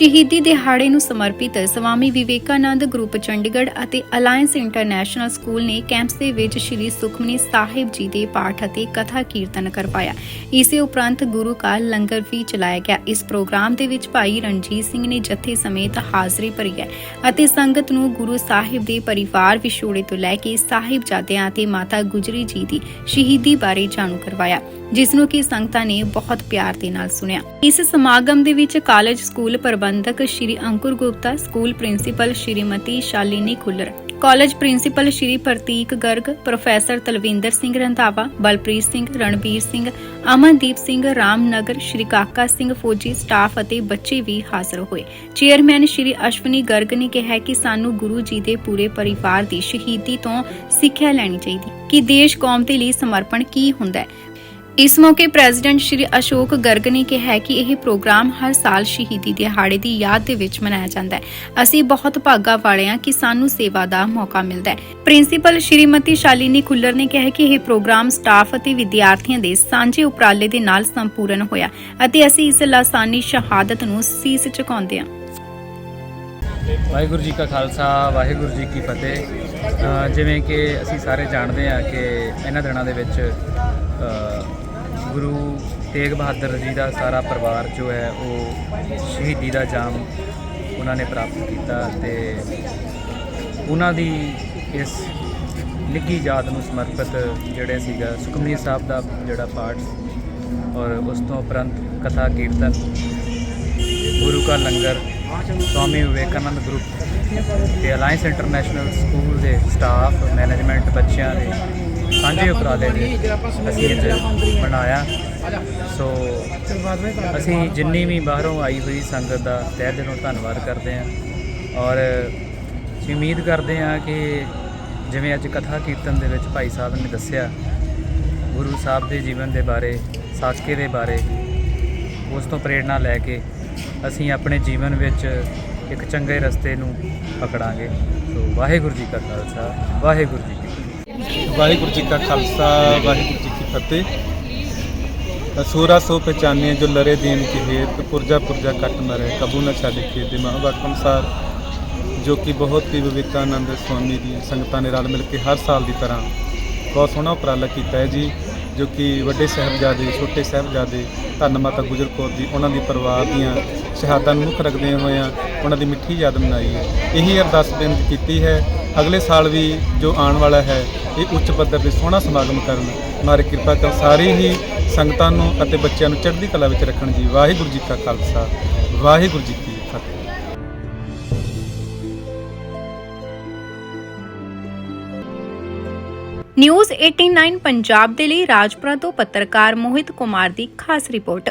ਸ਼ਹੀਦੀ ਦਿਹਾੜੇ ਨੂੰ ਸਮਰਪਿਤ ਸਵਾਮੀ ਵਿਵੇਕਾਨੰਦ ਗਰੁੱਪ ਚੰਡੀਗੜ੍ਹ ਅਤੇ ਅਲਾਈਅੰਸ ਇੰਟਰਨੈਸ਼ਨਲ ਸਕੂਲ ਨੇ ਕੈਂਪਸ ਦੇ ਵਿੱਚ ਸ੍ਰੀ ਸੁਖਮਨੀ ਸਾਹਿਬ ਜੀ ਦੇ ਪਾਠ ਅਤੇ ਕਥਾ ਕੀਰਤਨ ਕਰਵਾਇਆ। ਇਸੇ ਉਪਰੰਤ ਗੁਰੂ ਕਾ ਲੰਗਰ ਵੀ ਚਲਾਇਆ ਗਿਆ। ਇਸ ਪ੍ਰੋਗਰਾਮ ਦੇ ਵਿੱਚ ਭਾਈ ਰਣਜੀਤ ਸਿੰਘ ਨੇ ਜਥੇ ਸਮੇਤ ਹਾਜ਼ਰੀ ਭਰੀ ਹੈ ਅਤੇ ਸੰਗਤ ਨੂੰ ਗੁਰੂ ਸਾਹਿਬ ਦੇ ਪਰਿਵਾਰ ਵਿਛੋੜੇ ਤੋਂ ਲੈ ਕੇ ਸਾਹਿਬਜ਼ਾਦਿਆਂ ਅਤੇ ਮਾਤਾ ਗੁਜਰੀ ਜੀ ਦੀ ਸ਼ਹੀਦੀ ਬਾਰੇ ਜਾਣੂ ਕਰਵਾਇਆ, ਜਿਸ ਨੂੰ ਕਿ ਸੰਗਤਾਂ ਨੇ ਬਹੁਤ ਪਿਆਰ ਦੇ ਨਾਲ ਸੁਣਿਆ। ਇਸ ਸਮਾਗਮ ਦੇ ਵਿੱਚ ਕਾਲਜ ਸਕੂਲ ਪ੍ਰਬੰਧਕ Shri Ankur Gupta, school principal Shrimati Shalini Khullar, college principal Shri Prateek Garg, professor Talwinder Singh Randhawa, Balpreet Singh, Ranbir Singh, Amandeep Singh, Ramnagar, Shri Kaka Singh ਫੌਜੀ ਸਟਾਫ ਅਤੇ ਬੱਚੇ ਵੀ ਹਾਜ਼ਰ ਹੋਏ। ਚੇਅਰਮੈਨ ਸ਼੍ਰੀ ਅਸ਼ਵਨੀ ਗਰਗ ਨੇ ਕਿਹਾ ਕਿ ਸਾਨੂੰ ਗੁਰੂ ਜੀ ਦੇ ਪੂਰੇ ਪਰਿਵਾਰ ਦੀ ਸ਼ਹੀਦੀ ਤੋਂ ਸਿੱਖਿਆ ਲੈਣੀ ਚਾਹੀਦੀ। ਕਿ ਦੇਸ਼ ਕੌਮ ਦੇ ਲਈ ਸਮਰਪਣ ਕੀ ਹੁੰਦਾ ਹੈ? ਇਸ ਮੌਕੇ ਪ੍ਰੈਜ਼ੀਡੈਂਟ ਸ਼੍ਰੀ ਅਸ਼ੋਕ ਗਰਗ ਨੇ ਕਿਹਾ ਕਿ ਇਹ ਪ੍ਰੋਗਰਾਮ ਹਰ ਸਾਲ ਸ਼ਹੀਦੀ ਦਿਹਾੜੇ ਦੀ ਯਾਦ ਦੇ ਵਿੱਚ ਮਨਾਇਆ ਜਾਂਦਾ ਹੈ। ਅਸੀਂ ਬਹੁਤ ਭਾਗਾ ਵਾਲੇ ਹਾਂ ਕਿ ਸਾਨੂੰ ਸੇਵਾ ਦਾ ਮੌਕਾ ਮਿਲਦਾ ਹੈ। ਪ੍ਰਿੰਸੀਪਲ ਸ਼੍ਰੀਮਤੀ ਸ਼ਾਲਿਨੀ ਖੁੱਲਰ ਨੇ ਕਿਹਾ ਕਿ ਇਹ ਪ੍ਰੋਗਰਾਮ ਸਟਾਫ ਅਤੇ ਵਿਦਿਆਰਥੀਆਂ ਦੇ ਸਾਂਝੇ ਉਪਰਾਲੇ ਦੇ ਨਾਲ ਸੰਪੂਰਨ ਹੋਇਆ ਅਤੇ ਅਸੀਂ ਇਸ ਲਾਸਾਨੀ ਸ਼ਹਾਦਤ ਨੂੰ ਸੀਸ ਝੁਕਾਉਂਦੇ ਹਾਂ। ਵਾਹਿਗੁਰੂ ਜੀ ਕਾ ਖਾਲਸਾ, ਵਾਹਿਗੁਰੂ ਜੀ ਕੀ ਫਤਿਹ। ਜਿਵੇਂ ਕਿ ਅਸੀਂ ਸਾਰੇ ਜਾਣਦੇ ਹਾਂ ਕਿ ਇਹਨਾਂ ਦਿਨਾਂ ਦੇ ਵਿੱਚ ਗੁਰੂ ਤੇਗ ਬਹਾਦਰ ਜੀ ਦਾ ਸਾਰਾ ਪਰਿਵਾਰ ਜੋ ਹੈ ਉਹ ਸ਼ਹੀਦੀ ਦਾ ਜਾਮ ਉਹਨਾਂ ਨੇ ਪ੍ਰਾਪਤ ਕੀਤਾ ਤੇ ਉਹਨਾਂ ਦੀ ਇਸ ਨਿੱਘੀ ਯਾਦ ਨੂੰ ਸਮਰਪਿਤ ਜਿਹੜੇ ਸੀਗਾ ਸੁਖਮਨੀ ਸਾਹਿਬ ਦਾ ਜਿਹੜਾ ਪਾਠ ਔਰ ਉਸ ਤੋਂ ਉਪਰੰਤ ਕਥਾ ਕੀਰਤਨ, ਗੁਰੂ ਕਾ ਲੰਗਰ, ਸਵਾਮੀ ਵਿਵੇਕਾਨੰਦ ਗਰੁੱਪ ਤੇ ਅਲਾਈਅੰਸ ਇੰਟਰਨੈਸ਼ਨਲ ਸਕੂਲ ਦੇ ਸਟਾਫ ਮੈਨੇਜਮੈਂਟ ਬੱਚਿਆਂ ਦੇ ਸਾਂਝੇ ਉਪਰਾਲੇ ਦੇ ਅਸੀਂ ਅੱਜ ਬਣਾਇਆ। ਸੋ ਅਸੀਂ ਜਿੰਨੀ ਵੀ ਬਾਹਰੋਂ ਆਈ ਹੋਈ ਸੰਗਤ ਦਾ ਤਹਿ ਦਿਲੋਂ ਧੰਨਵਾਦ ਕਰਦੇ ਹਾਂ। ਔਰ ਅਸੀਂ ਉਮੀਦ ਕਰਦੇ ਹਾਂ ਕਿ ਜਿਵੇਂ ਅੱਜ ਕਥਾ ਕੀਰਤਨ ਦੇ ਵਿੱਚ ਭਾਈ ਸਾਹਿਬ ਨੇ ਦੱਸਿਆ, ਗੁਰੂ ਸਾਹਿਬ ਦੇ ਜੀਵਨ ਦੇ ਬਾਰੇ ਸਾਚਕੇ ਦੇ ਬਾਰੇ, ਉਸ ਤੋਂ ਪ੍ਰੇਰਣਾ ਲੈ ਕੇ ਅਸੀਂ ਆਪਣੇ ਜੀਵਨ ਵਿੱਚ ਇੱਕ ਚੰਗੇ ਰਸਤੇ ਨੂੰ ਪਕੜਾਂਗੇ। ਸੋ ਵਾਹਿਗੁਰੂ ਜੀ ਕਾ ਖਾਲਸਾ, ਵਾਹਿਗੁਰੂ ਜੀ ਵਾਹਿਗੁਰੂ ਜੀ ਕਾ ਖਾਲਸਾ, ਵਾਹਿਗੁਰੂ ਜੀ ਕੀ ਫਤਿਹ। ਅਸੂਰਾ ਸੋ ਪਛਾਨੇ ਜੋ ਲਰੇ ਦੀਨ ਕੀ ਹੇਤ ਪੁਰਜਾ ਪੁਰਜਾ ਕੱਟ ਮਰੇ ਕਬੂ ਨਾ ਛਾੜੇ ਕੇ ਦੇ ਮਹਾਵਾਕ ਅਨੁਸਾਰ, ਜੋ ਕਿ ਬਹੁਤ ਹੀ ਵਿਵੇਕਾਨੰਦ ਸਵਾਮੀ ਦੀ ਸੰਗਤਾਂ ਨੇ ਰਲ ਮਿਲ ਕੇ ਹਰ ਸਾਲ ਦੀ ਤਰ੍ਹਾਂ ਬਹੁਤ ਸੋਹਣਾ ਉਪਰਾਲਾ ਕੀਤਾ ਹੈ ਜੀ, ਜੋ ਕਿ ਵੱਡੇ ਸਾਹਿਬਜ਼ਾਦੇ, ਛੋਟੇ ਸਾਹਿਬਜ਼ਾਦੇ ਧੰਨ ਮਾਤਾ ਗੁਜਰ ਕੌਰ ਦੀ ਉਹਨਾਂ ਦੀ ਪਰਿਵਾਰ ਦੀਆਂ ਸ਼ਹਾਦਤਾਂ ਨੂੰ ਮੁੱਖ ਰੱਖਦੇ ਹੋਇਆਂ ਉਹਨਾਂ ਦੀ ਮਿੱਠੀ ਯਾਦ ਮਨਾਈ ਹੈ। ਇਹੀ ਅਰਦਾਸ ਬੇਨਤੀ ਕੀਤੀ ਹੈ ਅਗਲੇ ਸਾਲ ਵੀ ਜੋ ਆਉਣ ਵਾਲਾ ਹੈ, ਇਹ ਉੱਚ ਪੱਧਰ ਤੇ ਸੋਹਣਾ ਸਮਾਗਮ ਕਰਨ ਮਾਰੇ ਕਿਰਪਾ ਕਰ ਸਾਰੇ ਹੀ ਸੰਗਤਾਂ ਨੂੰ ਅਤੇ ਬੱਚਿਆਂ ਨੂੰ ਚੜ੍ਹਦੀ ਕਲਾ ਵਿੱਚ ਰੱਖਣ ਜੀ। ਵਾਹਿਗੁਰੂ ਜੀ ਕਾ ਖਾਲਸਾ, ਵਾਹਿਗੁਰੂ ਜੀ ਕੀ ਫਤਿਹ। ਨਿਊਜ਼ 89 ਪੰਜਾਬ ਦੇ ਲਈ ਰਾਜਪੁਰਾ ਤੋਂ ਪੱਤਰਕਾਰ ਮੋਹਿਤ ਕੁਮਾਰ ਦੀ ਖਾਸ ਰਿਪੋਰਟ।